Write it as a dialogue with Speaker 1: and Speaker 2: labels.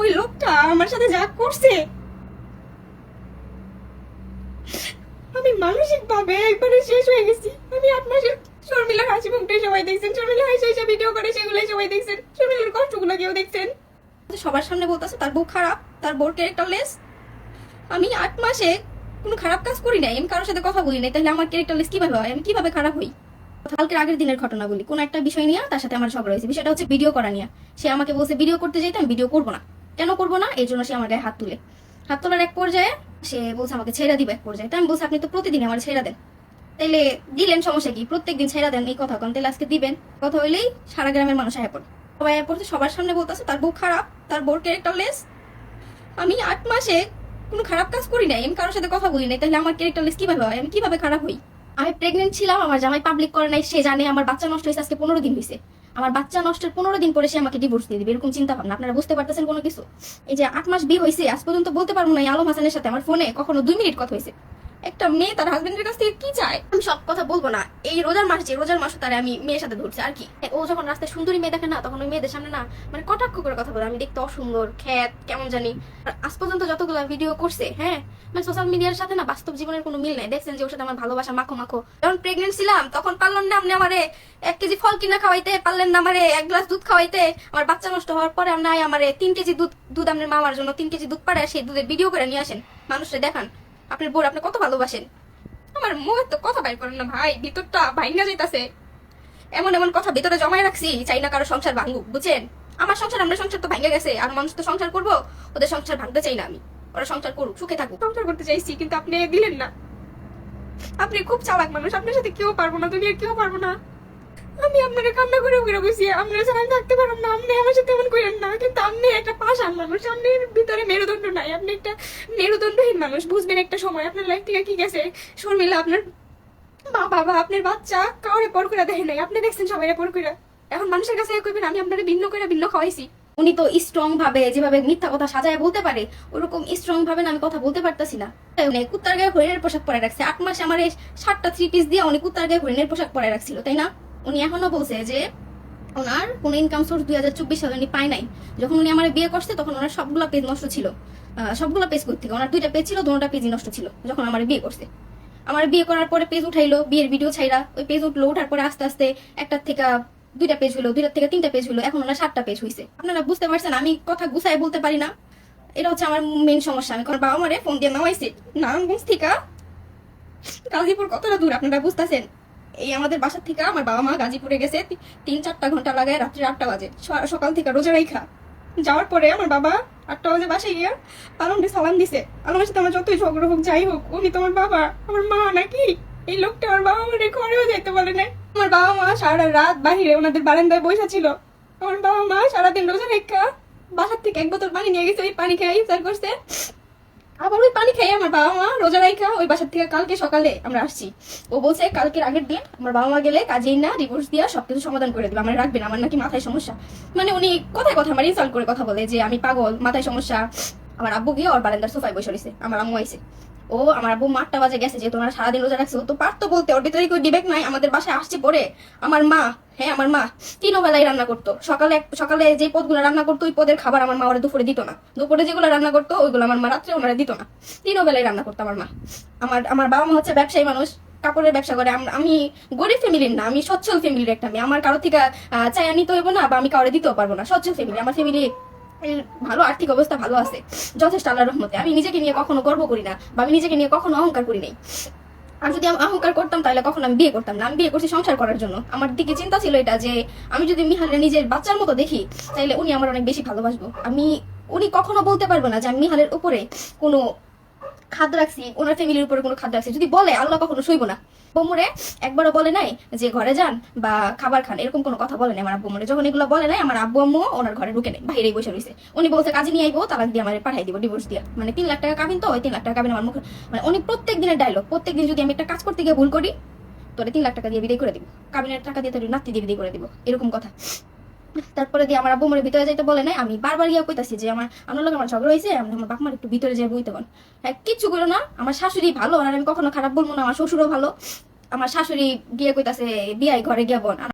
Speaker 1: ওই লোকটা আমার সাথে যা করছে। আমি মানসিক ভাবে একবারে শেষ হয়ে গেছি। আমি আপনার শর্মিলার হাসি মুখটাই সবাই দেখছেন। শর্মিলা হাসি হাসি ভিডিও করে, সেগুলোই সবাই দেখছেন। শর্মিলার কষ্টগুলো কেউ দেখছেন? সবার সামনে বলতেছে, তার বউ খারাপ, তার বউর ক্যারেক্টারলেস আমি আট মাসে কোনো খারাপ কাজ করি নাই, আমি কারোর সাথে কথা বলি নাই। তাহলে আমার ক্যারেক্টার লেস কীভাবে হয়? আমি কীভাবে খারাপ হই? কালকের আগের দিনের ঘটনা বলি কোন একটা বিষয় নিয়ে তার সাথে আমার ঝগড়া হয়েছে। বিষয়টা হচ্ছে ভিডিও করা নিয়ে। সে আমাকে বলছে ভিডিও করতে যেতে আমি ভিডিও করব না। কেন করব না? এই জন্য সে আমার গায়ে হাত তুলে। হাত তোলার এক পর্যায়ে সে বলছে, আমাকে ছেড়ে দিবে এক পর্যায়ে। তাই আমি বলছি, আপনি তো প্রতিদিন আমার ছেড়ে দেন। তাইলে দিলেন সমস্যা কি? প্রত্যেকদিন ছেড়ে দেন, এই কথা কোন। তাহলে আজকে দিবেন। কথা হইলেই সারা গ্রামের মানুষ আয়া পড়ে সবাই আয়া পড়ছে, সবার সামনে বলতেছে, তার বউ খারাপ, তার বউর ক্যারেক্টার লেস আমি আট মাসে কোনো খারাপ কাজ করি নাই, আমি কারোর সাথে কথা বলি নাই। তাহলে আমার ক্যারেক্টার লেস কীভাবে হয়? আমি কীভাবে খারাপ হই? আমি প্রেগনেন্ট ছিলাম, আমার জামাই পাবলিক করে নাই, সে জানে আমার বাচ্চা নষ্ট হয়েছে, আজকে পনেরো দিন হয়েছে। আমার বাচ্চা নষ্টের পনেরো দিন পরে সে আমাকে ডিভোর্স দিয়ে দিবে, এরকম চিন্তা ভাবনা। আপনারা বুঝতে পারতেছেন কোনো কিছু? এই যে আট মাস বিয়ে হয়েছে, আজ পর্যন্ত বলতে পারব না আলম হাসানের সাথে আমার ফোনে কখনো দুই মিনিট কথা হয়েছে। একটা মেয়ে তার হাজবেন্ডের কাছ থেকে কি চায়? আমি সব কথা বলব না। এই রোজার মাস যে রোজার মাসও তারে আমি মেয়ের সাথে ধরছি, আর কি? ও যখন রাস্তায় সুন্দরী মেয়ে দেখে না, তখন ওই মেয়েদের সামনে না মানে কটাক্ষ করে কথা বলে। আমি দেখতে অসুন্দর, খ্যাত, কেমন জানি। আজ পর্যন্ত যতগুলো ভিডিও করছে হ্যাঁ মানে সোশ্যাল মিডিয়ার সাথে না বাস্তব জীবনের কোনো মিল নাই। দেখছেন যে ওর সাথে আমার ভালোবাসা মাখো মাখো। যখন প্রেগনেন্ট ছিলাম, তখন পারলেন না আপনি আমারে এক কেজি ফল কিনা খাওয়াইতে, পারলেন না আমারে এক গ্লাস দুধ খাওয়াইতে। আমার বাচ্চা নষ্ট হওয়ার পরে আপনি আমারে তিন কেজি দুধ দুধ আপনার মামার জন্য তিন কেজি দুধ পাড়ে সেই দুধের ভিডিও করে নিয়ে আসেন। মানুষকে দেখান। আপনার বোর আপনি কত ভালোবাসেন? আমার মুখে তো কথা বাইর করেন না ভাই, ভিতরটা ভাইঙ্গা যাইতাছে। এমন এমন কথা ভিতরে জমায় রাখছি, চাই না কারও সংসার ভাঙুক, বুঝছেন? আমার সংসার, আমরা সংসার তো ভাঙে গেছে, আর মানুষ তো সংসার করব, ওদের সংসার ভাঙতে চাই না আমি। ওরা সংসার করুক, সুখে থাকুক। সংসার করতে চাইছি, কিন্তু আপনি দিলেন না। আপনি খুব চালাক মানুষ, আপনার সাথে কেউ পারব না, দুনিয়ার কেউ পারব না। আমি আপনাকে কান্না করে করে বসি, আপনার ছাড়া আমি থাকতে পারব না, আপনি আমার সাথে এমন করেন না, কিন্তু আপনি একটা পাশান মানুষ, আপনার ভিতরে মেরুদণ্ড নাই, আপনি একটা মেরুদণ্ডহীন মানুষ, বুঝবেন একটা সময় আপনার লাইফ থেকে কি গেছে? শর্মিলা, আপনার মা বাবা আপনার বাচ্চা কাউরে পর করে দেখে নাই, আপনি দেখছেন সবাই পর করে এখন মানুষের কাছে কইবেন, আমি আপনার ভিন্ন করে ভিন্ন খাওয়াইছি। উনি তো স্ট্রং ভাবে যেভাবে মিথ্যা কথা সাজায় বলতে পারে, ওরকম স্ট্রং ভাবে আমি কথা বলতে পারতাছি না। কুত্তার গায়ে হরিণের পোশাক পরে রাখছে, আট মাসে আমার সাতটা থ্রি পিস দিয়ে উনি কুত্তার গায়ে হরিণের পোশাক পরে রাখছিল, তাই না? উনি এখনও বলছে যে ওনার কোনো ইনকাম সোর্স দুই হাজার চব্বিশ সালে উনি পায় নাই। যখন উনি আমার বিয়ে করছে, তখন ওনার সবগুলো পেজ নষ্ট ছিল। সবগুলো পেজ করতে ওনার দুইটা পেজ ছিল দুটা পেজই নষ্ট ছিল, যখন আমার বিয়ে করছে। আমার বিয়ে করার পরে পেজ উঠাইলো, বিয়ের ভিডিও ছাইরা। ওই পেজ উঠল, ওঠার পরে আস্তে আস্তে একটার থেকে দুইটা পেজ হলো দুইটার থেকে তিনটা পেজ হলো এখন ওনার সাতটা পেজ হয়েছে আপনারা বুঝতে পারছেন, আমি কথা গুছাই বলতে পারি না। এটা হচ্ছে আমার মেন সমস্যা, আমি কারণ বাবা মারে ফোন দিয়ে নামাইছি। নারায়ণগঞ্জ থেকে গাজীপুর কতটা দূর, আপনারা বুঝতেছেন? এই আমাদের বাসার থেকে আমার বাবা মা গাজীপুরে গেছে তিন চারটা ঘণ্টা লাগায় রাত্রি আটটা বাজে। সকাল থেকে রোজা রাইখা। যাওয়ার পরে আমার বাবা আটটা বাজে বাসায় গিয়া আলমকে সালাম দিছে। আলমের সাথে আমার যতই ঝগড়া হোক, যাই হোক, উনি তোমার বাবা। আমার মা নাকি? এই লোকটা আমার বাবা আমার ঘরেও যেতে বলে না আমার বাবা মা সারা রাত বাহিরে ওনাদের বারান্দায় বসে ছিল। আমার বাবা মা সারাদিন রোজা রেখা বাসার থেকে এক বোতল পানি নিয়ে গেছে ওই পানি খেয়ে ইফতার করছে। আবার ওই পানি খাই আমার বাবা মা রোজা রাইখা ওই বাসার থেকে কালকে সকালে আমরা আসছি। ও বলছে, কালকের আগের দিন আমার বাবা মা গেলে কাজেই না ডিভোর্স দিয়া সবকিছু সমাধান করে দেবে। আমার রাখবেন আমার নাকি মাথায় সমস্যা। মানে উনি কথায় কথা আমার ইনসাল্ট করে কথা বলে যে, আমি পাগল, মাথায় সমস্যা। আমার আব্বু গিয়ে ওর বারান্দার সোফায় বসে রয়েছে আমার আম্মু আইছে। ও, আমার আব্বু মাঠটা বাজে গেছে যে তোমরা সারাদিন রোজা রাখছে, তো পারতো বলতে, ওর ভিতরে কেউ ডিবেক নাই, আমাদের বাসায় আসছে পরে। আমার মা হ্যাঁ আমার মা, তিনও বেলায় রান্না করতো। সকালে সকালে যে পদগুলো রান্না করতো, ওই পদের খাবার আমার মা ওরা দুপুরে দিত না। দুপুরে যেগুলো রান্না করতো, ওইগুলো আমার মা রাত্রে ওনারা দিত না। তিনও বেলায় রান্না করতো আমার মা। আমার আমার বাবা মা হচ্ছে ব্যবসায়ী মানুষ, কাপড়ের ব্যবসা করে। আমি গরিব ফ্যামিলির না, আমি সচ্ছল ফ্যামিলির একটা মেয়ে। আমার কারও থেকে চাইয়া নিতে হইব না, বা আমি কাউরে দিতেও পারব না। সচ্ছল ফ্যামিলি, আমার ফ্যামিলি ভালো আর্থিক অবস্থা ভালো আছে। যথেষ্ট আল্লাহর রহমতে। আমি নিজেকে নিয়ে কখনো গর্ব করি না বা আমি নিজেকে নিয়ে কখনো অহংকার করি নাই। আর যদি আমি অহংকার করতাম, তাহলে কখন আমি বিয়ে করতাম না। আমি বিয়ে করছি সংসার করার জন্য। আমার দিকে চিন্তা ছিল এটা যে, আমি যদি মিহালের নিজের বাচ্চার মতো দেখি, তাহলে উনি আমার অনেক বেশি ভালোবাসবো। আমি, উনি কখনো বলতে পারব না যে আমি মিহালের উপরে কোনো খাদ্য রাখছি, ওনার ফ্যামিলির উপরে কোনো খাদ্য রাখছি। যদি বলে, আল্লাহ কখনো সইব না। বোমরে একবারও বলে নাই যে ঘরে যান বা খাবার খান, এরকম কোনো কথা বলে নাই আমার আব্বু যখন এগুলো বলে নাই, আমার আব্বু আম্মু ওনার ঘরে ঢুকে নেই, বাইরেই বসে রয়েছে উনি বলছে, কাজে নিয়ে আইবো, তালাক দিয়ে আমার পাঠাই দিব ডিভোর্স দিয়া। মানে তিন লাখ টাকা কাবিন তো, ওই তিন লাখ টাকা কাবিন আমার মুখে মানে উনি প্রত্যেক দিনের ডায়লগ প্রত্যেক দিন যদি আমি একটা কাজ করতে গিয়ে ভুল করি, তোরে তিন লাখ টাকা দিয়ে বিদায় করে দিব। কাবিনের টাকা দিয়ে তোর নাতি দিয়ে বিদায় করে দিব, এরকম কথা। তারপরে দিয়ে আমার মরে ভিতরে যাইতে বলে নাই, আমি বারবার গিয়ে কইতাছি যে আমার আমার লোক আমার ঝগড়া হয়েছে আমি আমার বাপ মার একটু ভিতরে যাই বইতে বল। হ্যাঁ কিচ্ছু করো না, আমার শাশুড়ি ভালো, আর আমি কখনো খারাপ বলব না, আমার শ্বশুরও ভালো। আমার শাশুড়ি গিয়ে কইতাছে বিয়াই ঘরে গিয়ে বোন